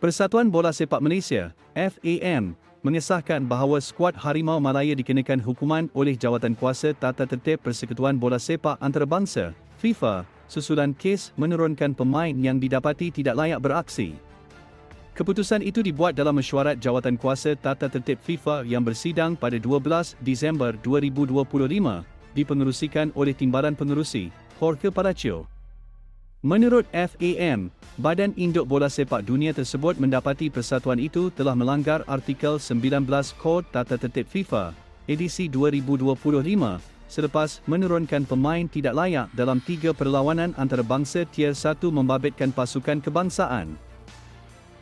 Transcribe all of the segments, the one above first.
Persatuan Bola Sepak Malaysia, FAM, mengesahkan bahawa skuad Harimau Malaya dikenakan hukuman oleh Jawatan Kuasa Tata Tertib Persekutuan Bola Sepak Antarabangsa, FIFA, susulan kes menurunkan pemain yang didapati tidak layak beraksi. Keputusan itu dibuat dalam mesyuarat Jawatan Kuasa Tata Tertib FIFA yang bersidang pada 12 Disember 2025, dipengerusikan oleh Timbalan Pengerusi, Jorge Palacio. Menurut FAM, Badan Induk Bola Sepak Dunia tersebut mendapati persatuan itu telah melanggar artikel 19 Kod Tata Tertib FIFA, edisi 2025, selepas menurunkan pemain tidak layak dalam tiga perlawanan antarabangsa tier 1 membabitkan pasukan kebangsaan.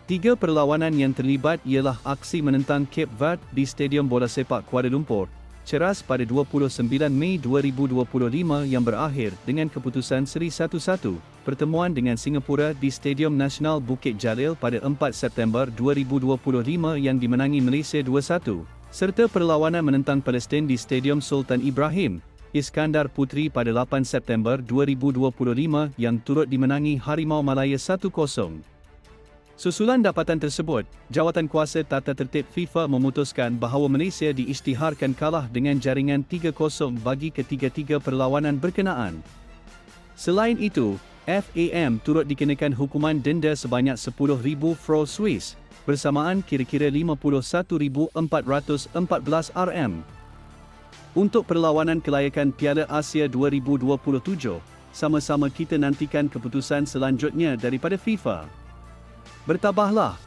Tiga perlawanan yang terlibat ialah aksi menentang Cape Verde di Stadium Bola Sepak Kuala Lumpur, ceras pada 29 Mei 2025 yang berakhir dengan keputusan seri 1-1, pertemuan dengan Singapura di Stadium Nasional Bukit Jalil pada 4 September 2025 yang dimenangi Malaysia 2-1, serta perlawanan menentang Palestin di Stadium Sultan Ibrahim, Iskandar Putri pada 8 September 2025 yang turut dimenangi Harimau Malaya 1-0. Susulan dapatan tersebut, Jawatan Kuasa Tata Tertib FIFA memutuskan bahawa Malaysia diisytiharkan kalah dengan jaringan 3-0 bagi ketiga-tiga perlawanan berkenaan. Selain itu, FAM turut dikenakan hukuman denda sebanyak 10,000 fro Swiss, bersamaan kira-kira 51,414 RM. Untuk perlawanan kelayakan Piala Asia 2027, sama-sama kita nantikan keputusan selanjutnya daripada FIFA. Bertabahlah